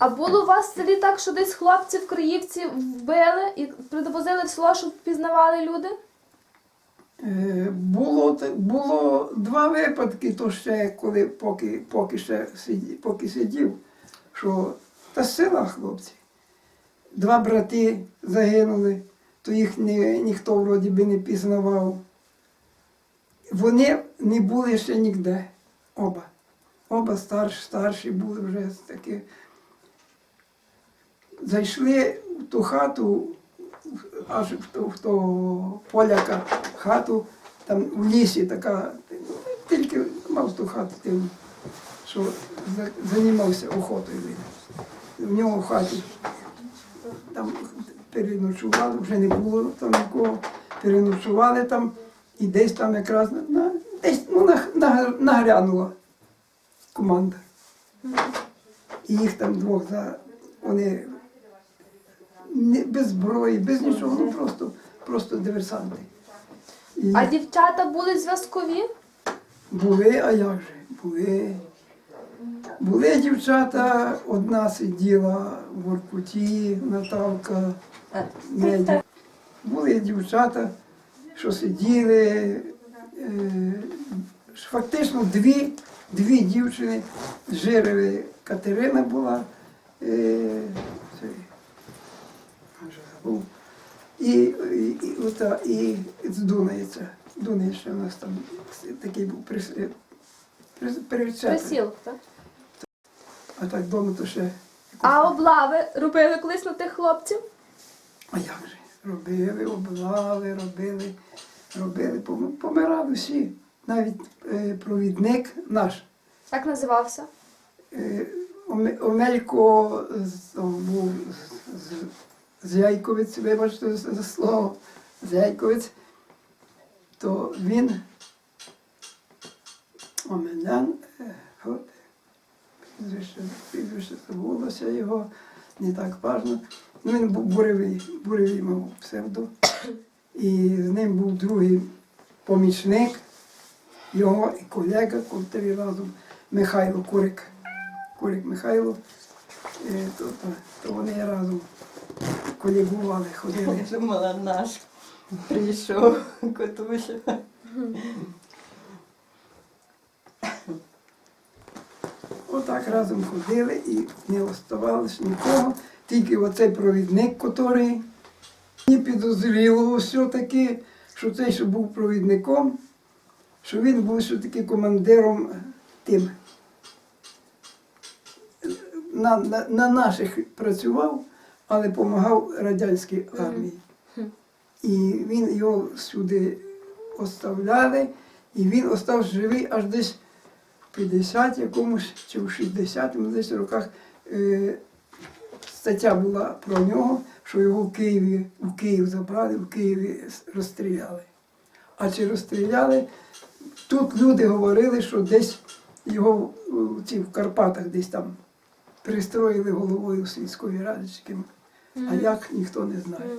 А було у вас в селі так, що десь хлопців криївці вбили і привозили в село, щоб пізнавали люди? Е, Було, було два випадки, то ще коли поки, поки ще сидів, поки сидів, що та з села хлопці. Два брати загинули, то їх ні, ніхто вроді би не пізнавав. Вони не були ще ніде. Оба. Оба старші, старші були вже такі. Зайшли в ту хату, аж в ту, в ту поляка хату, там в лісі така, тільки мав ту хату тим, що займався охотою. В нього в хаті там переночували, вже не було там нікого, переночували там і десь там якраз на, десь ну, на, на, нагрянула команда. І їх там двох за вони не, без зброї, без нічого, ну просто, просто диверсанти. І А дівчата були зв'язкові? були, а як же? Були. Були дівчата, одна сиділа в Воркуті, Наталка. Меді. Були дівчата, що сиділи. е, Фактично дві, дві дівчини. Жирові Катерина була. е, це, забув. І, і, і, ота, і з Дунаїця. Дунаєць ще у нас там такий був прис, прис, причеплений. Присілок, так? А так вдома то ще. А облави робили колись на тих хлопців? А як же? Робили, облали, робили, робили, пом- помирали всі. Навіть е, провідник наш. Як називався? Е, Омелько був з, з, з вибачте за слово, з Яйковець, то він Омелян, е, прізвище, забулося його, не так важно. Ну, він був буревий, буревий мав псевдо. І з ним був другий помічник, його і колега, котрі разом Михайло Курик. Курик Михайло. Е, То, то, то вони разом колігували, ходили. Я думала, наш прийшов Котуша. Отак разом ходили і не оставалось нікого. Тільки оцей провідник, котрий не підозріло все-таки, що цей, що був провідником, що він був все-таки командиром тим. На, на, на наших працював, але допомагав радянській армії. І він його сюди оставляли, і він остався живий аж десь в 50 якомусь чи в 60-му десь роках е, стаття була про нього, що його в Києві, в Київ забрали, в Києві розстріляли. А чи розстріляли? Тут люди говорили, що десь його в, ці, в Карпатах десь там пристроїли головою сільської ради. А як ніхто не знає.